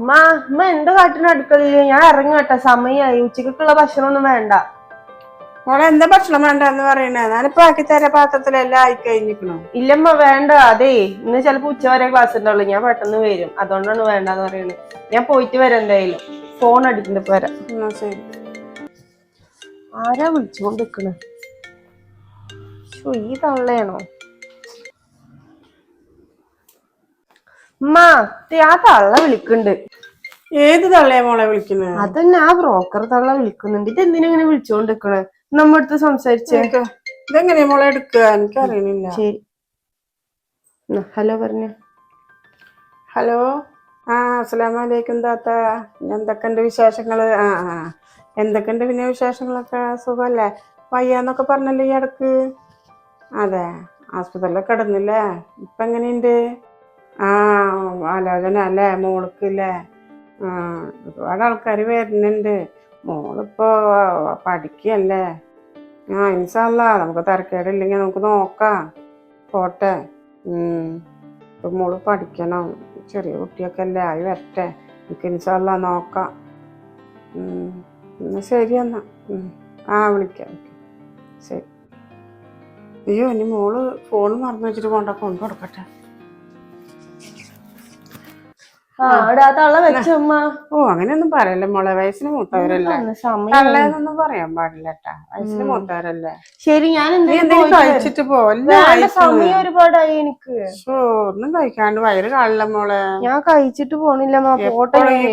ഉമ്മ ഉമ്മ എന്താ കാട്ടിന് അടുക്കളയിൽ? ഞാൻ ഇറങ്ങട്ടെ സമയമായി ഉച്ചക്കുള്ള ഭക്ഷണമൊന്നും വേണ്ട. മോളെ എന്താ ഭക്ഷണം വേണ്ടെന്ന് പറയണേ? ഞാനിപ്പോ ആക്കി തര പാത്രത്തിലെല്ലാം ആയി കഴിഞ്ഞിക്കണു ഇല്ലമ്മ വേണ്ട. അതേ ഇന്ന് ചിലപ്പോ ഉച്ച വരെ ക്ലാസ് ഉണ്ടാവുള്ളൂ ഞാൻ പെട്ടെന്ന് വരും. അതുകൊണ്ടാണ് വേണ്ടെന്ന് പറയുന്നത് ഞാൻ പോയിട്ട് വരാം എന്തായാലും. ഫോൺ അടിക്കണ്ട വരാം. ശരി. ആരാ വിളിച്ചുകൊണ്ട് നിക്കണേ ഈ തള്ളയാണോ? ദേ ആ തള്ള വിളിക്കുന്നുണ്ട്. ഏത് തള്ളയാ മോളെ വിളിക്കുന്നത് അതന്നെ ആ ബ്രോക്കർ തള്ള വിളിക്കുന്നുണ്ട്. ഇത് എന്തിനാ ഇങ്ങനെ വിളിച്ചോണ്ട് നിക്കണേ നമ്മ അടുത്ത് സംസാരിച്ചേ ഇതെങ്ങനെയാ മോളെ എടുക്കുക എനിക്കറിയണില്ല. ശരി. ഹലോ പറഞ്ഞ. ഹലോ. ആ അസ്സലാമു അലൈക്കും താത്ത. എന്തൊക്കെയുണ്ട് വിശേഷങ്ങൾ? ആ ആ. എന്തൊക്കെയുണ്ട് പിന്നെ വിശേഷങ്ങളൊക്കെ? സുഖമല്ലേ വയ്യാന്നൊക്കെ പറഞ്ഞല്ലേ ഈ ഇടയ്ക്ക്? അതെ. ആസ്പത്രിയിലൊക്കെ കിടന്നില്ലേ? ഇപ്പൊ എങ്ങനെയുണ്ട്? ആ ആലോചന അല്ലേ മോൾക്ക് അല്ലേ ഒരുപാട് ആൾക്കാർ വരുന്നുണ്ട്. മോളിപ്പോ പഠിക്കല്ലേ? ആ ഇൻസാല്ല നമുക്ക് തരക്കേടില്ലെങ്കിൽ നമുക്ക് നോക്കാം. പോട്ടെ. ഉം. മോൾ പഠിക്കണം. ചെറിയ കുട്ടിയൊക്കെ അല്ലേ ആയി വരട്ടെ. നമുക്ക് ഇൻസാല്ല നോക്കാം. എന്നാ ശരി എന്നാ. ഉം. ആ വിളിക്കാം വിളിക്കാം. ശരി. അയ്യോ ഇനി മോൾ ഫോൺ മറന്നു വെച്ചിട്ട് കൊണ്ട കൊണ്ടു കൊടുക്കട്ടെ ഓ അങ്ങനെയൊന്നും പറയല്ല മോളെ? വയസ്സിന് മൂത്തവരല്ലേ? തള്ളേന്നൊന്നും പറയാൻ പാടില്ല വയസ്സിന് മൂത്തവരല്ലേ? ശരി ഞാൻ എന്തെങ്കിലും കഴിച്ചിട്ട്. സമയം ഒരുപാടായി എനിക്ക്. ഒന്നും കഴിക്കാണ്ട് വയറ് കാണില്ല മോളെ. ഞാൻ കഴിച്ചിട്ട് പോണില്ല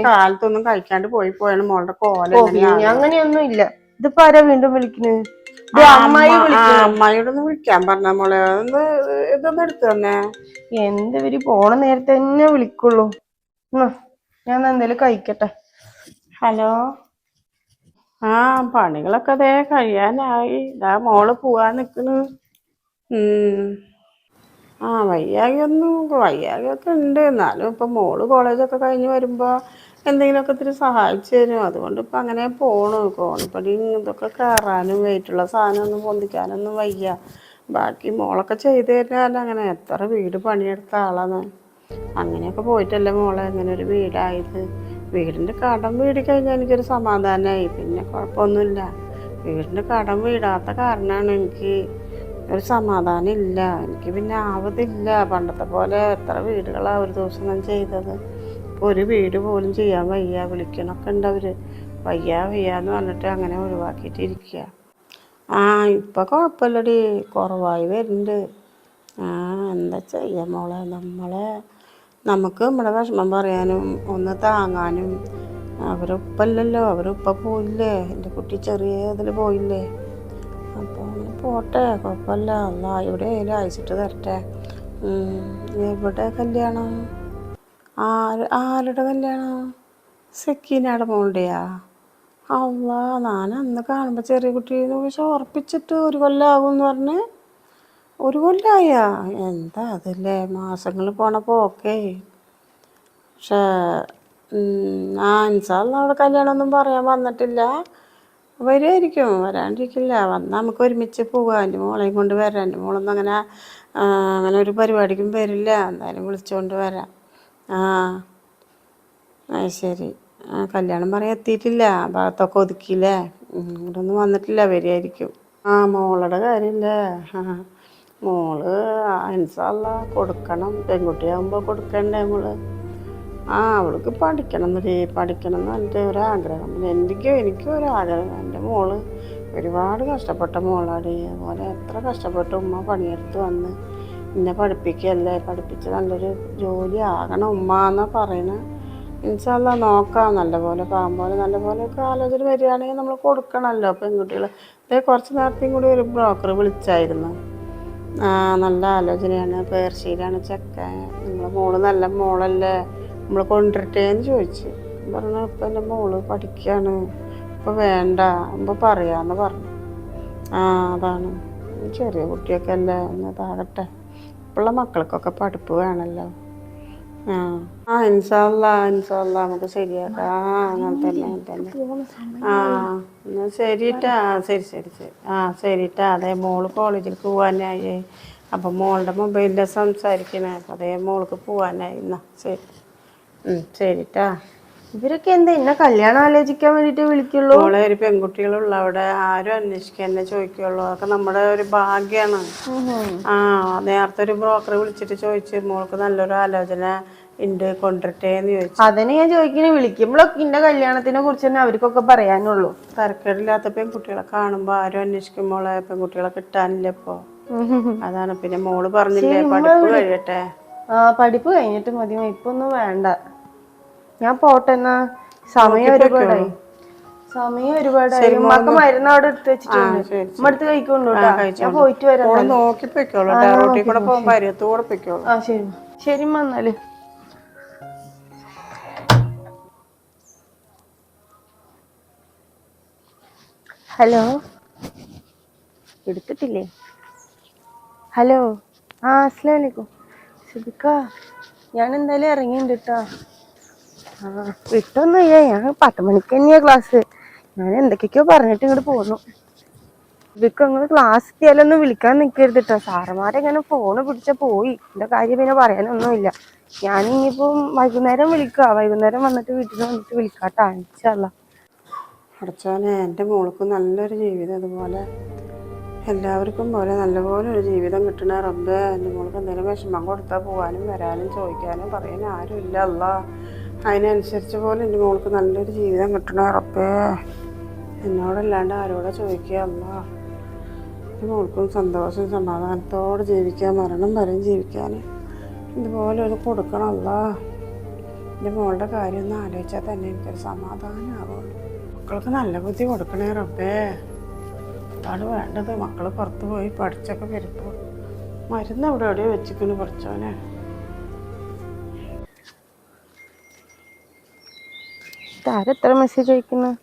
കാലത്തൊന്നും കഴിക്കാണ്ട് പോയി പോയാണ് മോളുടെ കോല അങ്ങനെയൊന്നും ഇല്ല. ഇതിപ്പോ ആരാ വീണ്ടും വിളിക്കുന്നത് വിളിക്കുന്നു അമ്മായിയോടൊന്ന് വിളിക്കാൻ പറഞ്ഞ മോളെ. ഒന്ന് ഇതൊന്ന് എടുത്തു തന്നെ. എന്ത് പോണ നേരത്തെ തന്നെ വിളിക്കുള്ളൂ. ഞാൻ എന്തേലും കഴിക്കട്ടെ. ഹലോ? ആ പണികളൊക്കെ ദേ കഴിയാനായി. ഇതാ മോൾ പോവാൻ നിക്കണ്. ആ വയ്യാകൊന്നും വയ്യാകൊക്കെ ഉണ്ട് എന്നാലും ഇപ്പൊ മോൾ കോളേജൊക്കെ കഴിഞ്ഞ് വരുമ്പോ എന്തെങ്കിലുമൊക്കെ ഇത്തിരി സഹായിച്ചു തരും. അതുകൊണ്ട് ഇപ്പൊ അങ്ങനെ പോണു. കോണിപ്പടി ഇതൊക്കെ കയറാനും വെയിറ്റുള്ള സാധനമൊന്നും പൊന്തിക്കാനൊന്നും വയ്യ. ബാക്കി മോളൊക്കെ ചെയ്തു തരാൻ അങ്ങനെ എത്ര വീട് പണിയെടുത്ത ആളാണ് അങ്ങനെയൊക്കെ പോയിട്ടല്ലേ മോളെ അങ്ങനെ ഒരു വീടായത്. വീടിന്റെ കടം വീടി കഴിഞ്ഞാൽ എനിക്കൊരു സമാധാനമായി പിന്നെ കുഴപ്പമൊന്നുമില്ല. വീടിന്റെ കടം വീടാത്ത കാരണമാണ് എനിക്ക് ഒരു സമാധാനം ഇല്ല. എനിക്ക് പിന്നെ ആവതില്ല. പണ്ടത്തെ പോലെ എത്ര വീടുകളാണ് ഒരു ദിവസം ഞാൻ ചെയ്തത്. ഇപ്പോൾ ഒരു വീട് പോലും ചെയ്യാൻ വയ്യ. വിളിക്കണൊക്കെ ഉണ്ട് അവർ വയ്യ വയ്യ എന്ന് പറഞ്ഞിട്ട് അങ്ങനെ ഒഴിവാക്കിയിട്ടിരിക്കുക ആ ഇപ്പം കുഴപ്പമില്ലടി. കുറവായി വരുന്നുണ്ട്. ആ എന്താ ചെയ്യാം മോളെ? നമ്മളെ നമുക്ക് നമ്മുടെ വിഷമം പറയാനും ഒന്ന് താങ്ങാനും. അവരൊപ്പല്ലല്ലോ അവരൊപ്പം പോയില്ലേ? എന്റെ കുട്ടി ചെറിയ ഇതിൽ പോയില്ലേ? അപ്പോൾ അങ്ങനെ പോട്ടെ കുഴപ്പമില്ല. അല്ല ഇവിടെ ആയാലും അയച്ചിട്ട് തരട്ടെ. എവിടെ കല്യാണം? ആര് ആരുടെ കല്യാണം? സെക്കീനയുടെ മോളുടെയാ? അല്ല ഞാൻ അന്ന് കാണുമ്പോൾ ചെറിയ കുട്ടി ഉറപ്പിച്ചിട്ട് ഒരു കൊല്ലാകും എന്ന് പറഞ്ഞ് ഒരു കൊല്ലമായ എന്താ അതല്ലേ? മാസങ്ങൾ പോണപ്പോൾ ഓക്കെ പക്ഷേ ആ ഇൻഷാല്ല അവിടെ കല്യാണമൊന്നും പറയാൻ വന്നിട്ടില്ല. വരുമായിരിക്കും വരാണ്ടിരിക്കില്ല. വന്നാൽ നമുക്ക് ഒരുമിച്ച് പോകാം എന്റെ മോളെയും കൊണ്ട് വരാം. എന്റെ മോളൊന്നും അങ്ങനെ അങ്ങനെ ഒരു പരിപാടിക്കും വരില്ല. എന്തായാലും വിളിച്ചുകൊണ്ട് വരാം. ആ ശരി. കല്യാണം പറയാൻ എത്തിയിട്ടില്ല. ആ ഭാഗത്തൊക്കെ ഒതുക്കിയില്ലേ? ഇവിടെ ഒന്നും വന്നിട്ടില്ല. വരുമായിരിക്കും ആ മോളുടെ കാര്യമില്ലേ ആ മോൾ അൻസല്ല കൊടുക്കണം. പെൺകുട്ടിയാകുമ്പോൾ കൊടുക്കണ്ടേ മോൾ? ആ അവൾക്ക് പഠിക്കണം എന്നൊരു പഠിക്കണം എന്ന് എന്റെ ഒരാഗ്രഹം. എനിക്കും എനിക്കും ഒരാഗ്രഹം. എന്റെ മോൾ ഒരുപാട് കഷ്ടപ്പെട്ട മോളാടി. അതുപോലെ എത്ര കഷ്ടപ്പെട്ട് ഉമ്മ പണിയെടുത്ത് വന്ന് എന്നെ പഠിപ്പിക്കുകയല്ലേ പഠിപ്പിച്ച് നല്ലൊരു ജോലി ആകണം ഉമ്മ എന്നാ പറയണത് ഇൻഷാല്ല നോക്കാം. നല്ലപോലെ പാമ്പോലെ പോലെ നല്ലപോലെ ഒക്കെ ആലോചന വരികയാണെങ്കിൽ നമ്മൾ കൊടുക്കണമല്ലോ പെൺകുട്ടികൾ ഇതേ കുറച്ച് നേരത്തെയും കൂടി ഒരു ബ്രോക്കർ വിളിച്ചായിരുന്നു. ആ നല്ല ആലോചനയാണ്. പേർശ്ശേരിയാണ് ചെക്ക നിങ്ങളെ മോൾ നല്ല മോളല്ലേ? നമ്മൾ കൊണ്ടിട്ടേ എന്ന് ചോദിച്ചു പറഞ്ഞു ഇപ്പം എന്റെ മോൾ പഠിക്കുകയാണ് ഇപ്പം വേണ്ട. ഇപ്പം പറയാന്ന് പറഞ്ഞു. ആ അതാണ്. ചെറിയ കുട്ടിയൊക്കെ അല്ലേ? ഒന്ന് ഇപ്പോഴുള്ള മക്കൾക്കൊക്കെ പഠിപ്പ് വേണമല്ലോ ആ ആ ഇൻഷാല്ല ഇൻഷാല്ല നമുക്ക് ശരിയാക്കാം. ആ അങ്ങനെ തന്നെ അങ്ങനെ തന്നെ. ആ എന്നാ ശരിട്ടാ. ശരി ശരി ശരി. ആ ശരിട്ടാ. അതെ മോൾ കോളേജിൽ പോകാനായി അപ്പം മോളുടെ മൊബൈലിൽ സംസാരിക്കണേ. അപ്പം അതേ മോൾക്ക് പോവാനായി. എന്നാ ശരി. ശരിട്ടാ. ഇവരൊക്കെ എന്താ എന്നെ കല്യാണം ആലോചിക്കാൻ വേണ്ടിട്ട് വിളിക്കുള്ളൂ? മോളെ ഒരു പെൺകുട്ടികളുള്ള അവിടെ ആരും അന്വേഷിക്കുക എന്നെ ചോദിക്കുള്ളൂ. അതൊക്കെ നമ്മുടെ ഒരു ഭാഗ്യാണ്. ആ നേരത്തെ ഒരു ബ്രോക്കർ വിളിച്ചിട്ട് ചോദിച്ചു മോൾക്ക് നല്ലൊരു ആലോചന ഉണ്ട് കൊണ്ടിട്ടേന്ന് ചോദിച്ചു. അതിനെ ഞാൻ ചോദിക്കണേ വിളിക്കുമ്പോഴൊക്കെ എന്റെ കല്യാണത്തിനെ കുറിച്ച് തന്നെ അവർക്കൊക്കെ പറയാനുള്ളൂ. തരക്കേടില്ലാത്ത പെൺകുട്ടികളെ കാണുമ്പോ ആരും അന്വേഷിക്കുമ്പോളെ പെൺകുട്ടികളെ കിട്ടാനില്ല ഇപ്പോ. അതാണ് പിന്നെ മോൾ പറഞ്ഞില്ലേ പഠിപ്പ് കഴിയട്ടെ. ആ പഠിപ്പ് കഴിഞ്ഞിട്ട് മതി ഇപ്പൊ ഒന്നും വേണ്ട. ഞാൻ പോട്ടെ എന്നാ. സമയം ഒരുപാടായി. സമയം ഒരുപാടായി. ഉമ്മക്ക് മരുന്ന് അവിടെ എടുത്ത് വെച്ചിട്ടുണ്ട്. ഉമ്മ എടുത്ത് കഴിക്കൊണ്ടു ഞാൻ പോയിട്ട് വരാം നോക്കി പൊയ്ക്കോളൂ റോട്ടിൽ കൂടെ പോകുമ്പോ അരിയത്ത് കൂടെ പൊയ്ക്കോളൂ ആ ശരി. ശരി എന്നാൽ. ഹലോ? എടുത്തിട്ടില്ലേ? ഹലോ? ആ അസ്സലാമു അലൈക്കും. സിബിക്ക ഞാൻ എന്തായാലും ഇറങ്ങിയിട്ടുണ്ട് കേട്ടോ. ആ വിട്ടൊന്നുമില്ല ഞാൻ പത്ത് മണിക്ക് തന്നെയാ ക്ലാസ് ഞാൻ എന്തൊക്കെയൊക്കെയോ പറഞ്ഞിട്ട് ഇങ്ങോട്ട് പോന്നു. ഇതൊക്കെ അങ്ങനെ ക്ലാസ് എത്തിയാലൊന്നും വിളിക്കാൻ നിൽക്കരുത് കേട്ടോ സാറന്മാരെങ്ങനെ ഫോണ് പിടിച്ച പോയി. എന്റെ കാര്യം പിന്നെ പറയാനൊന്നുമില്ല ഞാൻ ഇനിയിപ്പം വൈകുന്നേരം വിളിക്കുക വൈകുന്നേരം വന്നിട്ട് വീട്ടിൽ വന്നിട്ട് വിളിക്കാട്ടോ. അടച്ചാലേ എന്റെ മോൾക്ക് നല്ലൊരു ജീവിതം അതുപോലെ എല്ലാവർക്കും പോലെ നല്ലപോലെ ഒരു ജീവിതം കിട്ടണ റബ്ബേ. എന്റെ മോൾക്ക് എന്തെങ്കിലും വിഷമം കൊടുത്താൽ പോകാനും വരാനും ചോദിക്കാനും പറയാനും ഇല്ല അല്ല അതിനനുസരിച്ച് പോലെ എന്റെ മോൾക്ക് നല്ലൊരു ജീവിതം കിട്ടണ ഉറപ്പേ. എന്നോടല്ലാണ്ട് ആരോടെ ചോദിക്കുക? അല്ല എന്റെ മോൾക്കും സന്തോഷം സമാധാനത്തോടെ ജീവിക്കാൻ മരണം വരെയും ജീവിക്കാൻ. ഇതുപോലെ ഒരു കൊടുക്കണമല്ല എന്റെ മോളുടെ കാര്യം ഒന്ന് ആലോചിച്ചാൽ തന്നെ എനിക്കൊരു സമാധാനമാവുള്ളൂ മക്കൾക്ക് നല്ല ബുദ്ധി കൊടുക്കണേ റബ്ബേ. അതാണ് വേണ്ടത്. മക്കൾ പുറത്ത് പോയി പഠിച്ചൊക്കെ വരുമ്പോൾ മരുന്ന് എവിടെ എവിടെയോ വെച്ചിക്കുന്നു പഠിച്ചോനെ ഇതാരെത്ര മെസ്സേജ് അയക്കുന്നു?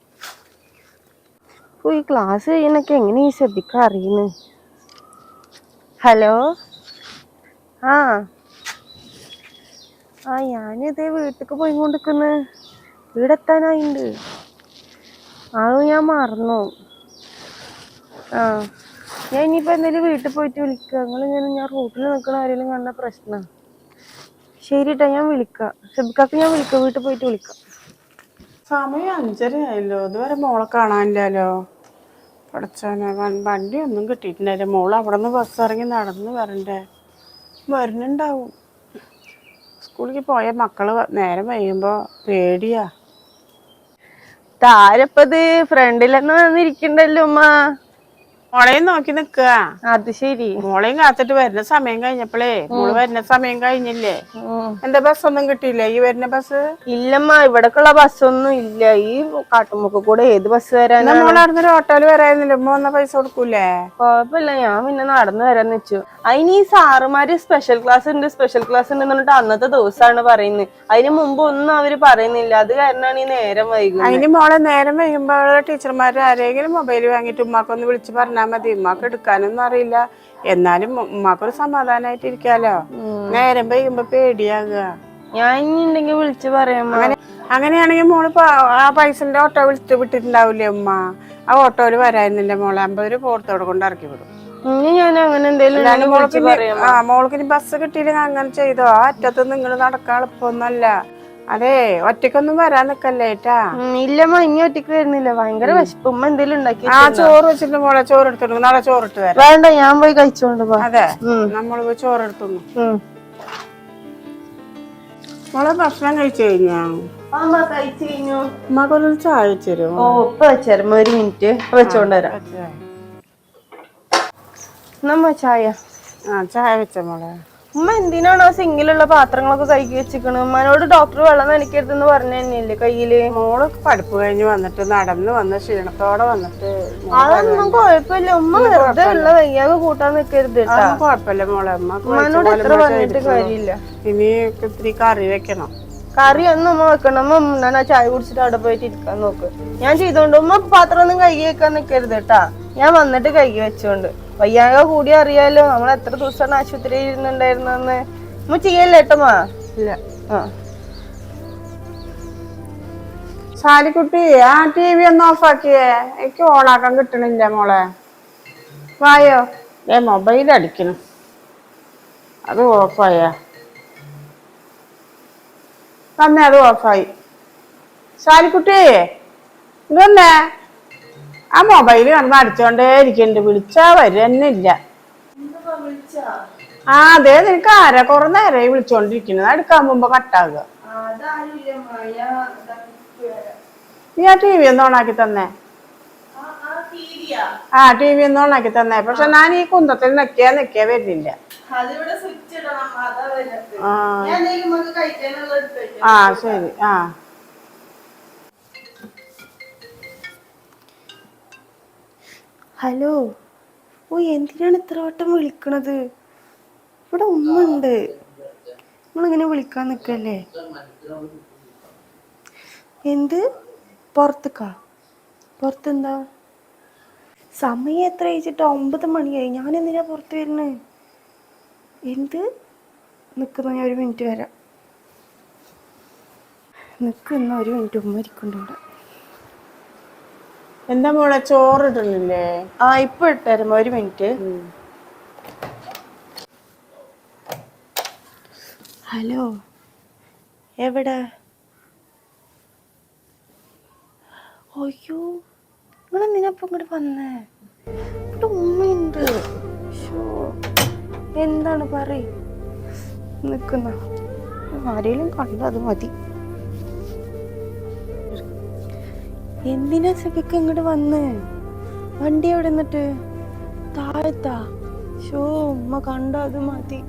ഈ ക്ലാസ് കഴിയുന്നൊക്കെ എങ്ങനെ ഈ ശ്രദ്ധിക്കാൻ അറിയുന്നു? ഹലോ ആ. ആ ഞാനിതേ വീട്ടിലേക്ക് പോയി കൊണ്ടിരിക്കുന്നു വീടെത്താനായിണ്ട്. അത് ഞാൻ മറന്നു. ആ. ഞാൻ ഇനിയിപ്പോൾ എന്തായാലും വീട്ടിൽ പോയിട്ട് വിളിക്കുക നിങ്ങളിങ്ങനെ ഞാൻ റൂട്ടിൽ നിൽക്കണ ആരെങ്കിലും കണ്ട പ്രശ്നമാണ് ശരി കേട്ടോ ഞാൻ വിളിക്കാം. ഷെബിക്കാക്ക് ഞാൻ വിളിക്കാം. വീട്ടിൽ പോയിട്ട് വിളിക്കാം. സമയം അഞ്ചര ആയല്ലോ ഇതുവരെ മോളെ കാണാനില്ലല്ലോ. പഠിച്ചോനെ വണ്ടി ഒന്നും കിട്ടിയിട്ടില്ല മോൾ അവിടെ നിന്ന് ബസ് ഇറങ്ങി നടന്ന് വരണ്ടേ? വരുന്നുണ്ടാവും. സ്കൂളിലേക്ക് പോയ മക്കൾ നേരം വൈകുമ്പോൾ പേടിയാ. താരപ്പത് ഫ്രണ്ടിലെന്ന് വന്നിരിക്കണ്ടല്ലോ ഉമ്മ. മോളെയും നോക്കി നിക്കുക അത് ശരി. മോളെയും കാത്തിട്ട് വരുന്ന സമയം കഴിഞ്ഞപ്പോഴേ മോൾ വരുന്ന സമയം കഴിഞ്ഞില്ലേ? എന്റെ ബസ് ഒന്നും കിട്ടിയില്ല ഈ വരുന്ന ബസ് ഇല്ലമ്മ ഇവിടക്കുള്ള ബസ്സൊന്നും ഇല്ല. ഈ കാട്ടുമുക്ക് കൂടെ ഏത് ബസ് വരാനാ എന്നാ മോളെ അവിടെ ഒരു ഓട്ടോയിൽ വരായിരുന്നില്ല ഉമ്മ വന്ന പൈസ കൊടുക്കൂലേ? കുഴപ്പമില്ല ഞാൻ പിന്നെ നടന്നു വരാൻ വെച്ചു അതിന് ഈ സാറുമാര് സ്പെഷ്യൽ ക്ലാസ് ഉണ്ട് സ്പെഷ്യൽ ക്ലാസ് ഉണ്ട് എന്നിട്ട് അന്നത്തെ ദിവസമാണ് പറയുന്നത്. അതിന് മുമ്പ് ഒന്നും അവർ പറയുന്നില്ല. അത് കാരണമാണ് ഈ നേരം വൈകുന്നത്. അതിന് മോളെ നേരം വൈകുമ്പോ ടീച്ചർമാർ ആരെങ്കിലും മൊബൈൽ വാങ്ങിയിട്ട് ഉമ്മാക്കൊന്ന് വിളിച്ച് പറഞ്ഞാൽ മതി. ഉമ്മാക്ക് എടുക്കാനൊന്നും അറിയില്ല. എന്നാലും ഉമ്മാക്കൊരു സമാധാനമായിട്ട് ഇരിക്കാലോ നേരം പെയ്യുമ്പോ പേടിയാകുക ഞാൻ ഉണ്ടെങ്കിൽ വിളിച്ചു പറയാം അങ്ങനെ അങ്ങനെയാണെങ്കിൽ മോൾ ആ പൈസന്റെ ഓട്ടോ വിളിച്ച് വിട്ടിട്ടുണ്ടാവില്ലേ ഉമ്മ? ആ ഓട്ടോയിൽ വരായിരുന്നില്ല മോളെ? അമ്പത് രൂപ പോർത്തോടെ കൊണ്ട് ഇറക്കി വിടും. മോൾക്ക് ഇനി ബസ് കിട്ടിയില്ലെങ്കിൽ അങ്ങനെ ചെയ്തോ? ആ അറ്റത്ത് നിങ്ങൾ നടക്കാൻ എളുപ്പമൊന്നുമല്ല. അതെ ഒറ്റക്കൊന്നും വരാൻ നിക്കല്ലേ ഏട്ടാ? ഉം, ഇല്ലമ്മ ഇനി ഒറ്റയ്ക്ക് വരുന്നില്ല. ഭയങ്കര വിശപ്പ്. ഉമ്മ എന്തെങ്കിലും ഉണ്ടാക്കി ആ ചോറ് വെച്ചിട്ട് മോളെ ചോറ് എടുത്തിട്ട് നാളെ ചോറ് ഇട്ട് വരാം. വേണ്ട ഞാൻ പോയി കഴിച്ചോണ്ട് അതെ നമ്മൾ നമ്മൾ പോയി ചോറ് എടുത്തുന്നു ഉം. മോളെ ഭക്ഷണം കഴിച്ചു കഴിഞ്ഞാ? ചായ വെച്ചോ തരുമോ? ഓ ഇപ്പൊ വെച്ചേരമ്മ ഒരു മിനിറ്റ്. വെച്ചോണ്ട് വരാം. നമ്മ ചായ? ആ ചായ വെച്ച മോളെ. ഉമ്മ എന്തിനാണ് ആ സിങ്കിലുള്ള പാത്രങ്ങളൊക്കെ കൈക്ക് വെച്ചിക്കണ് ഉമ്മനോട് ഡോക്ടർ വെള്ളം നനയ്ക്കരുതെന്ന് പറഞ്ഞു തന്നെയല്ലേ കയ്യിൽ? മോൾ പഠിപ്പ് കഴിഞ്ഞ് വന്നിട്ട് നടന്ന് വന്ന് ക്ഷീണത്തോടെ വന്നിട്ട് അതൊന്നും കുഴപ്പമില്ല. ഉമ്മ വെറുതെ ഉള്ള വയ്യാകെ കൂട്ടാൻ നിക്കരുത് കൊഴപ്പില്ല കുഴപ്പമില്ല മോളെ. ഉമ്മനോട് എത്ര പറഞ്ഞിട്ട് കാര്യമില്ല. ഇനി ഇത്തിരി കറി വെക്കണം. കറി ഒന്നും ഉമ്മ വെക്കണം. ഉമ്മ ഞാൻ ആ ചായ കുടിച്ചിട്ട് അവിടെ പോയിട്ട് ഇരിക്കാൻ നോക്ക്. ഞാൻ ചെയ്തോണ്ട് ഉമ്മ പാത്രം ഒന്നും കൈകി വെക്കാൻ നിക്കരുത് കേട്ടാ ഞാൻ വന്നിട്ട് കൈകി വെച്ചോണ്ട്. വയ്യാക കൂടി അറിയാലോ. നമ്മൾ എത്ര ദിവസമാണ് ആശുപത്രിയിൽ ഇരുന്നുണ്ടായിരുന്നെന്ന്. നമ്മൾ ചെയ്യല്ലേ ഏട്ടമ്മാ? ഇല്ല. ആ. സാലിക്കുട്ടി ആ ടി വി ഒന്ന് ഓഫാക്കിയേ. എനിക്ക് ഓളാക്കാൻ കിട്ടണില്ല മോളെ. വായോ? ഏ മൊബൈൽ അടിക്കണം. അത് ഓഫായ? തന്നെ അത് ഓഫായി. സാരിക്കുട്ടി ഇതന്നെ ആ മൊബൈൽ കിടന്ന് അടിച്ചോണ്ടേ ഇരിക്കണ്ട്. വിളിച്ചാ വരുന്നില്ല. ആ അതെ നിനക്ക് ആരാ? കൊറേ നേരമായി വിളിച്ചോണ്ടിരിക്കുന്നത്. അടുക്കാൻ മുമ്പ് കട്ടാകുക നീ ആ ടി വി ഒന്ന് ഓണാക്കി തന്നേ. ആ ടി വി ഒന്ന് ഓണാക്കി തന്നേ. പക്ഷെ ഞാൻ ഈ കുന്തത്തിൽ നിക്കിയാ നിക്കിയാ വരുന്നില്ല. ആ ശരി. ആ. ഹലോ. ഓ എന്തിനാണ് ഇത്ര വട്ടം വിളിക്കണത്? ഇവിടെ ഉമ്മ ഉണ്ട് നിങ്ങളിങ്ങനെ വിളിക്കാൻ നിൽക്കല്ലേ എന്ത്? പുറത്തേക്കാ? പുറത്തെന്താ? സമയം എത്ര കഴിച്ചിട്ട് ഒമ്പത് മണിയായി. ഞാൻ എന്തിനാ പുറത്ത് വരുന്നത് എന്ത്? നിൽക്കുന്ന ഞാൻ ഒരു മിനിറ്റ് വരാം. നിൽക്കുന്ന ഒരു മിനിറ്റ് ഉമ്മ ഇരിക്കുന്നുണ്ട് എന്താ മോളെ? ചോറ് ഇടുന്നില്ലേ ആ ഇപ്പൊ ഇട്ടായിരുന്നു ഒരു മിനിറ്റ്. ഹലോ. എവിടെ? അയ്യോ നിങ്ങൾ എന്തിനപ്പം ഇങ്ങോട്ട് വന്നേ? ഇവിടെ ഉമ്മയുണ്ട്. എന്താണ് പറ നിക്കുന്ന. ആരെങ്കിലും കണ്ടത് മതി. എന്തിനാ സഖിക്ക് ഇങ്ങോട്ട് വന്ന്? വണ്ടി എവിടെ നിന്നിട്ട്? താഴത്താ. ഷോ ഉമ്മ കണ്ട അത് മതി.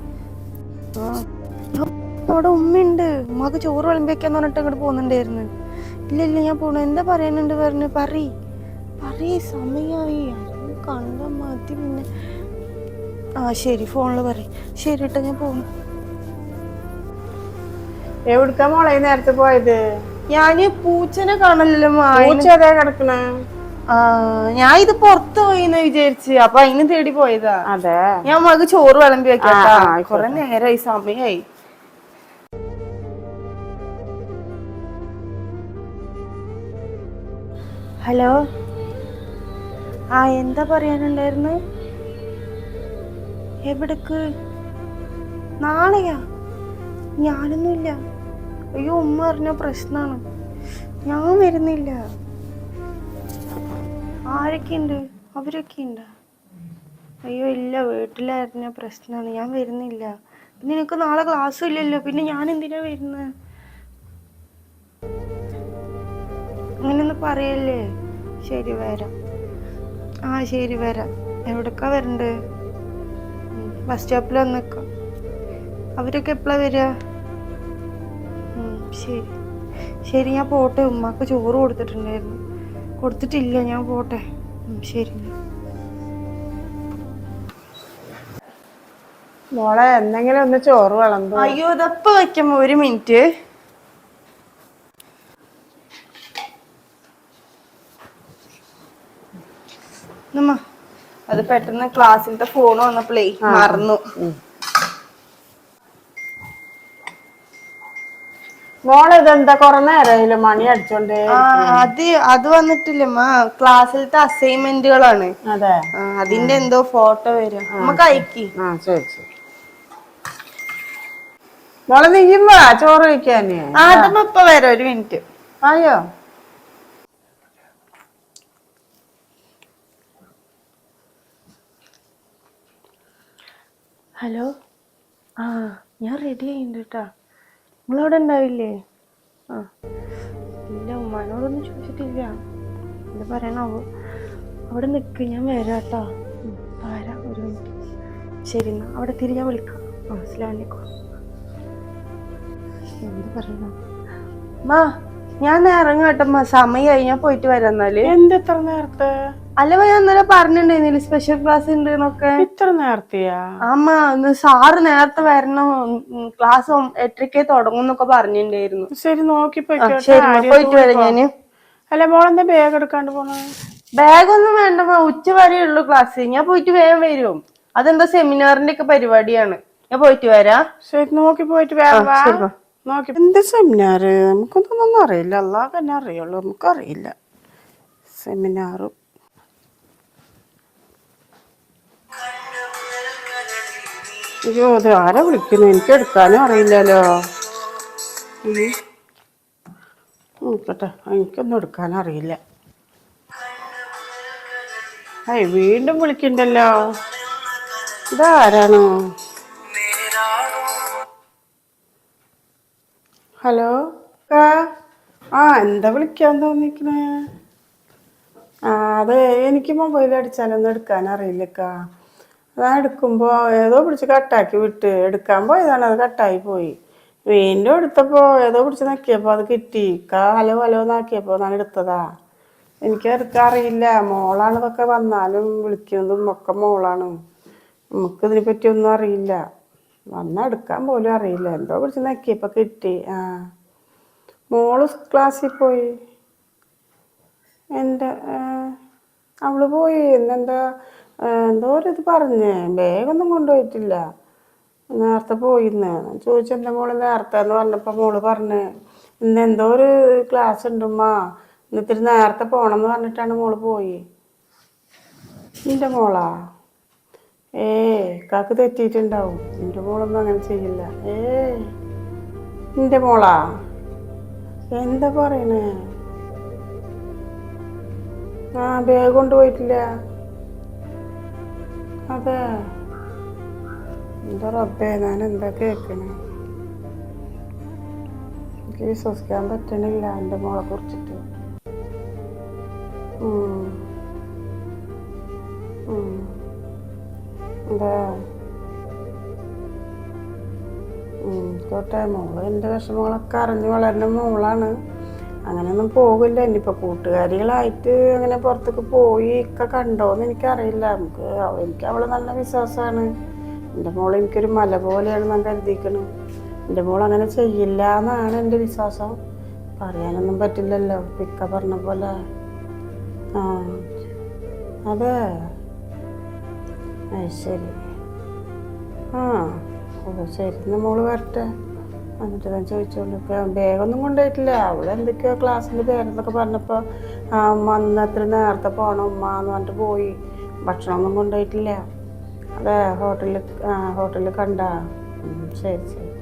അവിടെ ഉമ്മയുണ്ട്. ഉമ്മക്ക് ചോറ് വിളമ്പിക്കാന്ന് പറഞ്ഞിട്ട് അങ്ങോട്ട് പോകുന്നുണ്ടായിരുന്നു. ഇല്ല ഇല്ല ഞാൻ പോണു. എന്താ പറയാനുണ്ട് പറഞ്ഞു? പറ പറയ് സമയായി. കണ്ട മതി പിന്നെ. ആ ശരി ഫോണിൽ പറ ശരി കേട്ടോ ഞാൻ പോകും എവിടുക്കാ മോളെ നേരത്തെ പോയത്? ഞാൻ പൂച്ചനെ കാണലും പൂച്ച അതേ കിടക്കണ? ആ ഞാൻ ഇത് പുറത്ത് പോയിന്ന് വിചാരിച്ച്. അപ്പൊ അതിന് തേടി പോയതാ. അതെ. ഞാൻ മകൾ ചോറ് വിളമ്പി വെക്കാട്ടാ. കൊറേ നേരമായി സമയായി. ഹലോ? ആ എന്താ പറയാനുണ്ടായിരുന്നു? എവിടക്ക്? നാളെയാ? ഞാനൊന്നുമില്ല. അയ്യോ ഉമ്മ പറഞ്ഞ പ്രശ്നമാണ് ഞാൻ വരുന്നില്ല. ആരൊക്കെ ഉണ്ട് അവരൊക്കെ ഉണ്ട് അയ്യോ ഇല്ല വീട്ടിലായിരുന്ന പ്രശ്നമാണ് ഞാൻ വരുന്നില്ല. പിന്നെ നിനക്ക് നാളെ ക്ലാസ്സും ഇല്ലല്ലോ. പിന്നെ ഞാൻ എന്തിനാ വരുന്നത് അങ്ങനെയൊന്ന് പറയല്ലേ? ശരി വരാം. ആ ശരി വരാം. എവിടേക്കാ വരണ്ടേ? ബസ് സ്റ്റോപ്പിൽ വന്ന് അവരൊക്കെ എപ്പോഴാണ് വരിക ശരി. ശരി ഞാൻ പോട്ടെ. ഉമ്മാക്ക് ചോറ് കൊടുത്തിട്ടുണ്ടായിരുന്നു. കൊടുത്തിട്ടില്ല ഞാൻ പോട്ടെ. ശരി. മോളെ എന്തെങ്കിലും ഒന്ന് ചോറ് വളർന്നു അയ്യോ ഇതപ്പ വെക്കുമ്പോ ഒരു മിനിറ്റ്. അത് പെട്ടെന്ന് ക്ലാസ്സിലത്തെ ഫോൺ വന്നപ്പോഴേ മറന്നു. മോളെ ഇതെന്താ കൊറേ നേരമായില്ലേ മണി അടിച്ചോണ്ടേ? ആ അത് അത് വന്നിട്ടില്ലമ്മ ക്ലാസ്സിലത്തെ അസൈൻമെന്റുകളാണ്. അതെ. ആ, അതിന്റെ എന്തോ ഫോട്ടോ വരും. നമുക്ക് അയക്കി ആ ശരി ശരി. മോളെ ചോറ് വയ്ക്കാനേ ആദ്യം ഇപ്പൊ വരാം. ഒരു മിനിറ്റ്. ആയോ? ഹലോ? ആ ഞാൻ റെഡി ആയിട്ടുണ്ട് കേട്ടാ നിങ്ങളവിടെ ഉണ്ടാവില്ലേ ആ. ഇല്ല ഉമ്മാനോടൊന്നും ചോദിച്ചിട്ടില്ല. എന്ത് പറയണാവോ? അവിടെ നിൽക്ക് ഞാൻ വരാട്ടോ. വരാം ഒരു മിനിറ്റ്. ശരി എന്നാ. അവിടെ തിരി ഞാൻ വിളിക്കാം. ആ അസ്ലാമലൈക്കും എന്ത് പറയണോ മാ ഞാൻ ഇറങ്ങും കേട്ടോ സമയം ആയി ഞാൻ പോയിട്ട് വരാം എന്നാൽ. എന്ത് ഇത്ര നേരത്തെ? അല്ല ഞാൻ ഇന്നലെ പറഞ്ഞിട്ടുണ്ടായിരുന്നില്ല സ്പെഷ്യൽ ക്ലാസ് ഉണ്ട് എന്നൊക്കെ ഇത്ര നേരത്തെയാ? അമ്മ ഒന്ന് സാറ് നേരത്തെ വരണം ക്ലാസ് എട്ടരക്കേ തുടങ്ങും എന്നൊക്കെ പറഞ്ഞിട്ടുണ്ടായിരുന്നു. ശരി നോക്കി പോയിട്ട് വരാം ഞാൻ. അല്ല മോളെന്താ ബാഗ് എടുക്കാണ്ട് പോണ? ബാഗ് ഒന്നും വേണ്ടമ്മ ഉച്ച വരെ ഉള്ളു ക്ലാസ് ഞാൻ പോയിട്ട് വേഗം വരും. അതെന്താ സെമിനാറിന്റെ ഒക്കെ പരിപാടിയാണ്. ഞാൻ പോയിട്ട് വരാം. ശരി നോക്കി പോയിട്ട് വേഗം. നോക്കി. എന്ത് സെമിനാർ നമുക്കൊന്നും അറിയില്ല. അല്ലാതെ തന്നെ അറിയുള്ളൂ. നമുക്കറിയില്ല. സെമിനാറും അയ്യോ അത് ആരാ വിളിക്കുന്നു? എനിക്ക് എടുക്കാനും അറിയില്ലല്ലോ. നോക്കട്ടെ. എനിക്കൊന്നും എടുക്കാനും അറിയില്ല. ഏയ് വീണ്ടും വിളിക്കണ്ടല്ലോ. ഇതാരാണ്? ഹലോ ആ എന്താ വിളിക്കാൻ തോന്നിക്കണേ? ആ അതെ എനിക്ക് മൊബൈൽ അടിച്ചാലൊന്നും എടുക്കാൻ അറിയില്ലക്കാ അതാ എടുക്കുമ്പോൾ ഏതോ പിടിച്ച് കട്ടാക്കി വിട്ട് എടുക്കാൻ പോയതാണ് അത് കട്ടായി പോയി. വീണ്ടും എടുത്തപ്പോൾ ഏതോ പിടിച്ച് നക്കിയപ്പോൾ അത് കിട്ടി. കാ ഹലോ ഹലോ എന്നാക്കിയപ്പോൾ ഞാൻ എടുത്തതാ. എനിക്ക് എടുക്കാൻ അറിയില്ല മോളാണ് ഇതൊക്കെ വന്നാലും വിളിക്കുന്നതും ഒക്കെ മോളാണ്. നമുക്ക് ഇതിനെ പറ്റി ഒന്നും അറിയില്ല. വന്നാൽ എടുക്കാൻ പോലും അറിയില്ല. എന്തോ പിടിച്ച് ഇപ്പൊ കിട്ടി. ആ. മോൾ ക്ലാസ്സിൽ പോയി. എന്റെ അവൾ പോയി. എന്നെന്താ എന്തോ ഒരു ഇത് പറഞ്ഞേ. ബാഗൊന്നും കൊണ്ടുപോയിട്ടില്ല. നേരത്തെ പോയിന്ന്. ചോദിച്ചു എന്റെ മോൾ നേരത്തെ എന്ന് പറഞ്ഞപ്പോൾ മോൾ പറഞ്ഞ് ഇന്ന് എന്തോ ഒരു ക്ലാസ് ഉണ്ടുമ്മ ഇന്ന് നേരത്തെ പോകണം എന്ന് പറഞ്ഞിട്ടാണ് മോൾ പോയി. നിന്റെ മോളാ? ഏ കാക്ക് തെറ്റിയിട്ടുണ്ടാവും. നിന്റെ മോളൊന്നും അങ്ങനെ ചെയ്യില്ല. ഏ നിന്റെ മോളാ? എന്താ പറയണേ? ആ ബാഗ് കൊണ്ടുപോയിട്ടില്ല. അതെ. എന്താ റബ്ബേ ഞാൻ എന്താ കേൾക്കണേ എനിക്ക് വിശ്വസിക്കാൻ പറ്റണില്ല എന്റെ മോളെ കുറിച്ചിട്ട്. ഉം. ഉം. ഉം, കോട്ടെ മോൾ എന്റെ വിഷമങ്ങളൊക്കെ അറിഞ്ഞ് വളരുന്ന മോളാണ്. അങ്ങനെയൊന്നും പോകില്ല. ഇനിയിപ്പോൾ കൂട്ടുകാരികളായിട്ട് അങ്ങനെ പുറത്തേക്ക് പോയി ഒക്കെ കണ്ടോന്ന് എനിക്കറിയില്ല. നമുക്ക് എനിക്ക് അവൾ നല്ല വിശ്വാസമാണ്. എന്റെ മോൾ എനിക്കൊരു മല പോലെയാണ് ഞാൻ കരുതിയിരിക്കണ്. എന്റെ മോൾ അങ്ങനെ ചെയ്യില്ല എന്നാണ് എന്റെ വിശ്വാസം. പറയാനൊന്നും പറ്റില്ലല്ലോ. പിക്ക പറഞ്ഞ പോലെ. ആ അതെ. അത് ശരി. ആ ഓ ശരി. എന്നാൽ മോൾ വരട്ടെ. എന്നിട്ട് ഞാൻ ചോദിച്ചോളൂ ഇപ്പം ബാഗൊന്നും കൊണ്ടുപോയിട്ടില്ല. അവൾ എന്തൊക്കെയോ ക്ലാസ്സിൽ പേരെന്നൊക്കെ പറഞ്ഞപ്പോൾ ആ ഉമ്മ അന്ന് എത്ര നേരത്തെ പോകണം ഉമ്മ എന്ന് പറഞ്ഞിട്ട് പോയി. ഭക്ഷണമൊന്നും കൊണ്ടുപോയിട്ടില്ല. അതെ ഹോട്ടലിൽ ഹോട്ടലിൽ കണ്ട. ശരി ശരി.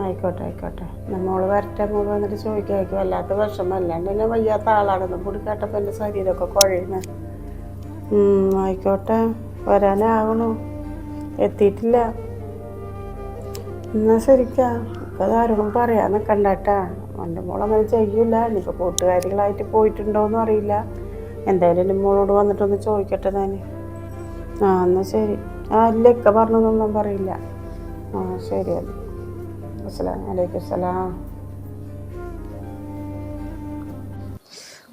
ആയിക്കോട്ടെ ആയിക്കോട്ടെ. നമ്മൾ മോൾ വരട്ടെ മോൾ വന്നിട്ട് ചോദിക്കായിരിക്കും വല്ലാത്ത വിഷമം. അല്ലാണ്ട് തന്നെ വയ്യാത്ത ആളാണെന്നും കൂടി കേട്ടപ്പോൾ എന്റെ ശരീരമൊക്കെ കുഴയുന്നത് ആയിക്കോട്ടെ. വരാനാകണു എത്തിയിട്ടില്ല. എന്നാ ശരിക്കാ? ഇപ്പൊ ആരോടും പറയാന്ന് കണ്ടാട്ടാ. എന്റെ മോൾ അങ്ങനെ ചെയ്യൂല. ഇനിയിപ്പോൾ കൂട്ടുകാരികളായിട്ട് പോയിട്ടുണ്ടോയെന്നും അറിയില്ല. എന്തായാലും എന്റെ മോളോട് വന്നിട്ടൊന്ന് ചോദിക്കട്ടെ ഞാൻ ആ എന്നാ ശരി. ആ ഇല്ല ഇക്ക പറഞ്ഞതൊന്നും പറയില്ല. ആ ശരി അത്. അസ്സലാം വലൈക്കും സലാം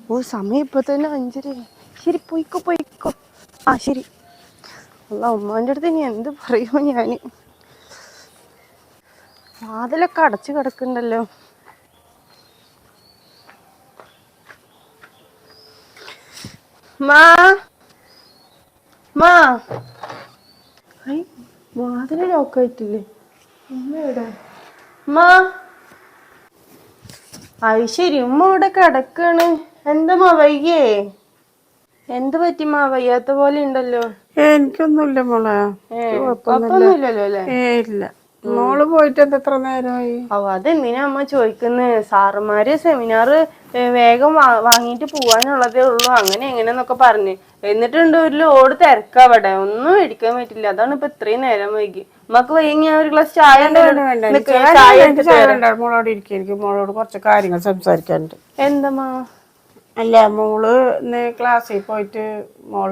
ഓ സമയം ഇപ്പൊ തന്നെ അഞ്ചര ശരി പോയിക്കോ പോയിക്കോ. ആ ശരി. അല്ല ഉമ്മാന്റെ അടുത്ത് ഇനി എന്ത് പറയുമോ ഞാൻ വാതിലൊക്കെ അടച്ചു കിടക്കുന്നുണ്ടല്ലോ മാ മാ ഐ വാതിൽ ലോക്കായിട്ടില്ലേ ഉമ്മ എവിടെ മാ അത് ശരി ഉമ്മ ഇവിടെ കിടക്കാണ്. എന്താ മാ വയ്യേ എന്ത് പറ്റി മാ? വയ്യാത്ത പോലെ ഉണ്ടല്ലോ. എനിക്കൊന്നുമില്ല മോളെ. ഏ കുഴപ്പമൊന്നുമില്ലല്ലോ അല്ലേ? ഏ ഇല്ല. മോൾ പോയിട്ട് എത്ര നേരമായി? ഓ അതെന്തിനാ അമ്മ ചോദിക്കുന്നത് സാറുമാര് സെമിനാറ് വേഗം വാങ്ങിട്ട് വാങ്ങിയിട്ട് പോവാനുള്ളതേ ഉള്ളൂ. അങ്ങനെ എങ്ങനെന്നൊക്കെ പറഞ്ഞ്. എന്നിട്ടുണ്ട് ഒരു ലോഡ് തിരക്കാ അവിടെ ഒന്നും മേടിക്കാൻ പറ്റില്ല. അതാണ് ഇപ്പൊ ഇത്രയും നേരം വൈകി. നമുക്ക് വൈകി ഞാൻ ഒരു ഗ്ലാസ് ചായ. മോളോട് ഇരിക്കും മോളോട് കുറച്ച് കാര്യങ്ങൾ സംസാരിക്കാനുണ്ട്. എന്തമ്മാ അല്ല മോൾ ഇന്ന് ക്ലാസ്സിൽ പോയിട്ട് മോൾ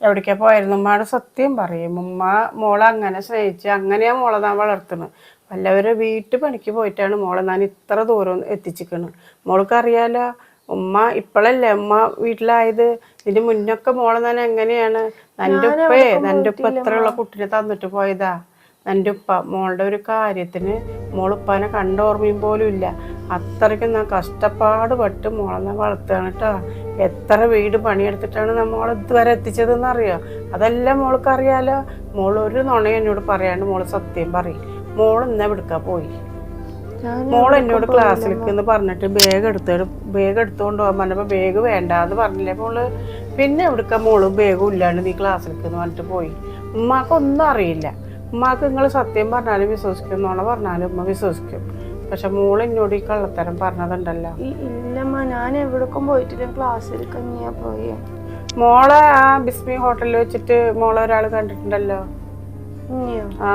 എവിടേക്കാ പോയിരുന്നു ഉമ്മയുടെ സത്യം പറയും. ഉമ്മ മോളെ അങ്ങനെ സ്നേഹിച്ച് അങ്ങനെയാ മോളെ താൻ വളർത്തുന്നത് വല്ലവരെ വീട്ടു പണിക്ക് പോയിട്ടാണ് മോളെ ഞാൻ ഇത്ര ദൂരം എത്തിച്ചിരിക്കുന്നത് മോൾക്ക് അറിയാലോ ഉമ്മ ഇപ്പോഴല്ലേ ഉമ്മ വീട്ടിലായത്? ഇതിന് മുന്നൊക്കെ മോളെ ഞാൻ എങ്ങനെയാണ്? നന്റെ ഉപ്പേ നന്റെ ഉപ്പ ഇത്രയുള്ള കുട്ടിനെ തന്നിട്ട് പോയതാ? നന്റെ ഉപ്പ മോളുടെ ഒരു കാര്യത്തിന് മോളുപ്പാനെ കണ്ടോർമ്മയും പോലും ഇല്ല. അത്രയ്ക്കും ഞാൻ കഷ്ടപ്പാട് പെട്ട് മോളെ വളർത്തുകയാണ് കേട്ടോ. എത്ര വീട് പണിയെടുത്തിട്ടാണ് നമ്മൾ ഇതുവരെ എത്തിച്ചതെന്ന് അറിയോ അതെല്ലാം മോൾക്ക് അറിയാലോ. മോൾ ഒരു നുണ എന്നോട് പറയാണ്ട് മോൾ സത്യം പറയും. മോൾ ഇന്ന് എവിടുക്കാ പോയി. മോൾ എന്നോട് ക്ലാസ്സിലേക്ക് എന്ന് പറഞ്ഞിട്ട് ബാഗ് എടുത്ത് ബാഗ് എടുത്തുകൊണ്ട് പോകാൻ പറഞ്ഞപ്പോൾ ബാഗ് വേണ്ടാന്ന് പറഞ്ഞില്ലേ മോൾ? പിന്നെ എവിടുക്ക മോൾ? ബാഗും ഇല്ലാണ്ട് നീ ക്ലാസ്സിലേക്ക് എന്ന് പറഞ്ഞിട്ട് പോയി. ഉമ്മാക്കൊന്നും അറിയില്ല. ഉമ്മാക്ക് നിങ്ങൾ സത്യം പറഞ്ഞാലും വിശ്വസിക്കും നോണ പറഞ്ഞാലും ഉമ്മ വിശ്വസിക്കും. പക്ഷെ മോൾ എന്നോട് ഈ കള്ളത്തരം പറഞ്ഞതുണ്ടല്ലോ. ഇല്ലമ്മ ഞാൻ എവിടേക്കും പോയിട്ടില്ല. ക്ലാസ്സിൽ കഞ്ഞിയാ പോയി. മോളെ ആ ബിസ്മി ഹോട്ടലിൽ വെച്ചിട്ട് മോളെ ഒരാൾ കണ്ടിട്ടുണ്ടല്ലോ. ആ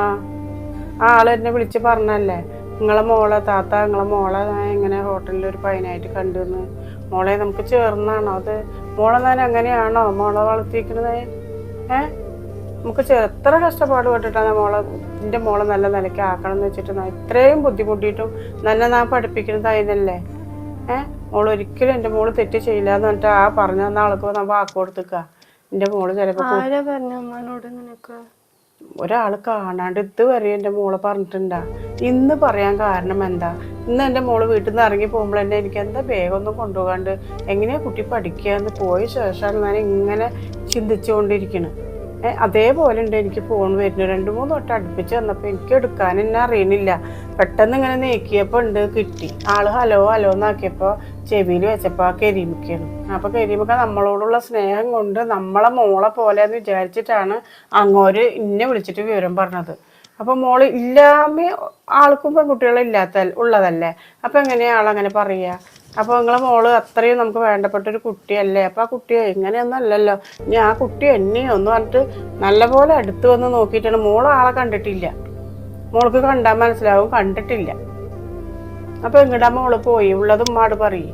ആ ആൾ എന്നെ വിളിച്ച് പറഞ്ഞല്ലേ നിങ്ങളെ മോളെ താത്ത നിങ്ങളെ മോളെ ഇങ്ങനെ ഹോട്ടലിൽ ഒരു പയ്യനായിട്ട് കണ്ടുവന്ന് മോളെ നമുക്ക് ചേർന്നാണോ അത്? മോളെ ഞാൻ അങ്ങനെയാണോ മോളെ വളർത്തിയിരിക്കുന്നത് ഏ? നമുക്ക് എത്ര കഷ്ടപ്പാട് പെട്ടിട്ടാണ് മോളെ എന്റെ മോളെ നല്ല നിലയ്ക്ക് ആക്കണം എന്ന് വെച്ചിട്ട് ഞാൻ ഇത്രയും ബുദ്ധിമുട്ടിയിട്ടും നല്ല നാ പഠിപ്പിക്കുന്നത് അതിനല്ലേ ഏ? മോൾ ഒരിക്കലും എന്റെ മോൾ തെറ്റ് ചെയ്യില്ല എന്ന് പറഞ്ഞിട്ട് ആ പറഞ്ഞ തന്ന ആൾക്ക് ഞാൻ വാക്ക് കൊടുത്തേക്ക. എന്റെ മോൾ ചിലപ്പോൾ ഒരാൾ കാണാണ്ട് ഇതുവരെ എന്റെ മോളെ പറഞ്ഞിട്ടുണ്ടാ. ഇന്ന് പറയാൻ കാരണം എന്താ? ഇന്ന് എന്റെ മോൾ വീട്ടിൽ നിന്ന് ഇറങ്ങി പോകുമ്പോൾ തന്നെ എനിക്ക് എന്താ വേഗം ഒന്നും കൊണ്ടുപോകാണ്ട് എങ്ങനെയാ കുട്ടി പഠിക്കുക എന്ന് പോയ ശേഷമാണ് ഞാൻ ഇങ്ങനെ ചിന്തിച്ചുകൊണ്ടിരിക്കുന്നത് ഏഹ് അതേപോലെ ഉണ്ട്. എനിക്ക് ഫോൺ വരുന്നു. രണ്ട് മൂന്ന് തൊട്ട് അടുപ്പിച്ച് വന്നപ്പോൾ എനിക്ക് എടുക്കാൻ എന്നെ അറിയണില്ല. പെട്ടെന്ന് ഇങ്ങനെ നീക്കിയപ്പോൾ ഉണ്ട് കിട്ടി. ആൾ ഹലോ ഹലോ എന്നാക്കിയപ്പോൾ ചെവിയിൽ വെച്ചപ്പോൾ ആ കരിമുക്കിയാണ് അപ്പോൾ കരിമുക്ക നമ്മളോടുള്ള സ്നേഹം കൊണ്ട് നമ്മളെ മോളെ പോലെ എന്ന് വിചാരിച്ചിട്ടാണ് അങ്ങോര് ഇന്നെ വിളിച്ചിട്ട് വിവരം പറഞ്ഞത്. അപ്പോൾ മോൾ ഇല്ലാമേ ആൾക്കും പെൺകുട്ടികളില്ലാത്ത ഉള്ളതല്ലേ? അപ്പോൾ എങ്ങനെയാ ആളങ്ങനെ പറയുക അപ്പോൾ നിങ്ങളെ മോൾ അത്രയും നമുക്ക് വേണ്ടപ്പെട്ട ഒരു കുട്ടിയല്ലേ? അപ്പോൾ ആ കുട്ടിയെ ഇങ്ങനെയൊന്നും അല്ലല്ലോ. ഇനി ആ കുട്ടി എന്നെയോ എന്ന് പറഞ്ഞിട്ട് നല്ലപോലെ അടുത്ത് വന്ന് നോക്കിയിട്ടാണ്. മോൾ ആളെ കണ്ടിട്ടില്ല. മോൾക്ക് കണ്ടാൽ മനസ്സിലാവും. കണ്ടിട്ടില്ല. അപ്പോൾ എങ്ങടാ മോൾ പോയി? ഉള്ളത് ഉമ്മാട് പറയും.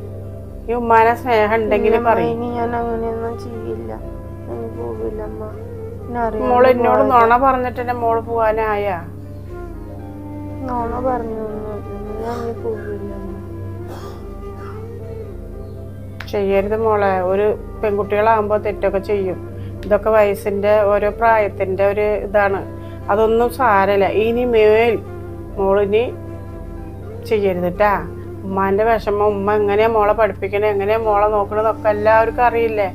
ഈ ഉമ്മാനെ സ്നേഹം ഉണ്ടെങ്കിൽ പറയും. ഞാൻ അങ്ങനെയൊന്നും ചെയ്യില്ല. മോൾ എന്നോട് നോണ പറഞ്ഞിട്ട് എന്നെ മോൾ പോകാനായ നോണ പറഞ്ഞു ഞാൻ ചെയ്യരുത് മോളെ. ഒരു പെൺകുട്ടികളാകുമ്പോൾ തെറ്റൊക്കെ ചെയ്യും. ഇതൊക്കെ വയസ്സിന്റെ ഓരോ പ്രായത്തിന്റെ ഒരു ഇതാണ്. അതൊന്നും സാരമില്ല. ഇനി മേൽ മോളിനി ചെയ്യരുത് കേട്ടാ ഉമ്മാന്റെ വിഷമം ഉമ്മ എങ്ങനെയാണ് മോളെ പഠിപ്പിക്കണേ എങ്ങനെയാണ് മോളെ നോക്കണതൊക്കെ എല്ലാവർക്കും അറിയില്ലേ?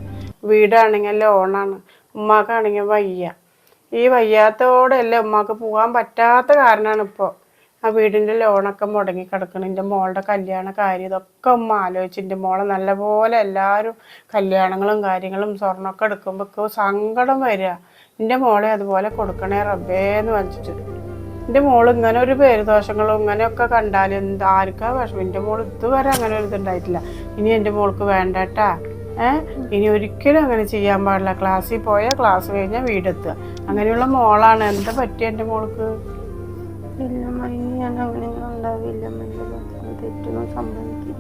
വീടാണെങ്കിൽ ഓണാണ്. ഉമ്മാക്കാണെങ്കിൽ വയ്യ. ഈ വയ്യാത്തതോടെയല്ലേ ഉമ്മാക്ക് പോകാൻ പറ്റാത്ത കാരണമാണ് ഇപ്പോൾ ആ വീടിന്റെ ലോണൊക്കെ മുടങ്ങി കിടക്കണം. എന്റെ മോളുടെ കല്യാണ കാര്യം ഇതൊക്കെ ഉമ്മ ആലോചിച്ച് എന്റെ മോളെ നല്ലപോലെ എല്ലാവരും കല്യാണങ്ങളും കാര്യങ്ങളും സ്വർണമൊക്കെ എടുക്കുമ്പോൾ സങ്കടം വരിക. എന്റെ മോളെ അതുപോലെ കൊടുക്കണേ റബ്ബേ എന്ന് വെച്ചിട്ട്. എന്റെ മോൾ ഇങ്ങനെ ഒരു പേരുദോഷങ്ങളും ഇങ്ങനെയൊക്കെ കണ്ടാൽ എന്ത് ആർക്കാ വിഷമം? എന്റെ മോൾ ഇതുവരെ അങ്ങനെ ഒരു ഇതുണ്ടായിട്ടില്ല ഇനി എന്റെ മോൾക്ക് വേണ്ടട്ടാ ഏ? ഇനി ഒരിക്കലും അങ്ങനെ ചെയ്യാൻ പാടില്ല. ക്ലാസ്സിൽ പോയാൽ ക്ലാസ് കഴിഞ്ഞാൽ വീടെത്തുക. അങ്ങനെയുള്ള മോളാണ്. എന്താ പറ്റിയ എന്റെ മോൾക്ക്? ഇല്ല അമ്മ ഇനി ഞാൻ അങ്ങനെയൊന്നും ഉണ്ടാവില്ല അമ്മ എന്റെ തെറ്റൊന്നും സംഭവിക്കില്ല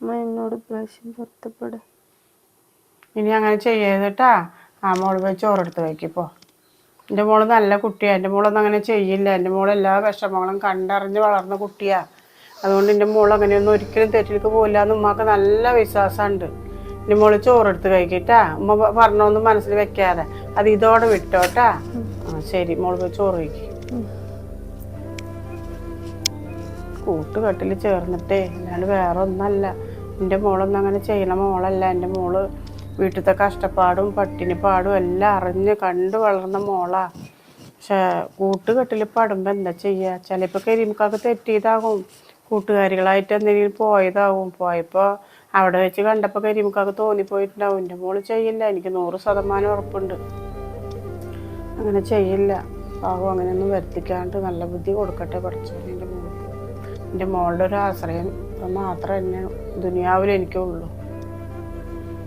അമ്മ എന്നോട് പ്രാവശ്യം ഇനി അങ്ങനെ ചെയ്യരുതട്ടാ ആ മോൾ പോയി ചോറെടുത്ത് വയ്ക്കിപ്പോ എന്റെ മോൾ നല്ല കുട്ടിയാ. എന്റെ മോളൊന്നും അങ്ങനെ ചെയ്യില്ല. എന്റെ മോൾ എല്ലാ വിഷമങ്ങളും കണ്ടറിഞ്ഞ് വളർന്ന കുട്ടിയാ. അതുകൊണ്ട് എന്റെ മോൾ അങ്ങനെയൊന്നും ഒരിക്കലും തെറ്റിലേക്ക് പോയില്ല എന്ന് ഉമ്മാക്ക് നല്ല വിശ്വാസമുണ്ട്. എന്റെ മോൾ ചോറെടുത്ത് കഴിക്കട്ടാ ഉമ്മ പറഞ്ഞൊന്നും മനസ്സിൽ വെക്കാതെ. അത് ഇതോടെ വിട്ടോട്ടാ ആ ശരി. മോൾ പോയി ചോറ് കഴിക്കും. കൂട്ടുകെട്ടിൽ ചേർന്നിട്ടേ അല്ലാണ്ട് വേറെ ഒന്നല്ല എന്റെ മോളൊന്നും അങ്ങനെ ചെയ്യണ മോളല്ല. എന്റെ മോൾ വീട്ടിലത്തെ കഷ്ടപ്പാടും പട്ടിണിപ്പാടും എല്ലാം അറിഞ്ഞ് കണ്ടു വളർന്ന മോളാ. പക്ഷെ കൂട്ടുകെട്ടിൽ പടുമ്പോൾ എന്താ ചെയ്യുക ചിലപ്പോൾ കരിമുക്കാക്ക് തെറ്റിയതാകും. കൂട്ടുകാരികളായിട്ട് എന്തെങ്കിലും പോയതാകും പോയപ്പോൾ അവിടെ വെച്ച് കണ്ടപ്പോൾ കരിമുക്കാക്ക് തോന്നിപ്പോയിട്ടുണ്ടാവും. എന്റെ മോൾ ചെയ്യില്ല. എനിക്ക് നൂറ് ശതമാനം ഉറപ്പുണ്ട്. അങ്ങനെ ചെയ്യില്ല. പാവം അങ്ങനെയൊന്നും വരുത്തിക്കാണ്ട് നല്ല ബുദ്ധി കൊടുക്കട്ടെ കുറച്ച്. എന്റെ മോളുടെ ഒരു ആശ്രയം. മാത്രം എന്നെ ദുനിയാവിൽ എനിക്കുള്ളൂ.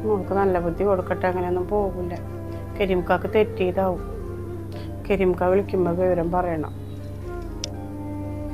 മോൾക്ക് നല്ല ബുദ്ധി കൊടുക്കട്ടെ അങ്ങനെയൊന്നും പോകില്ല കരിംക്കാക്ക് തെറ്റിയതാവും. കരിംക്ക വിളിക്കുമ്പോൾ വിവരം പറയണം.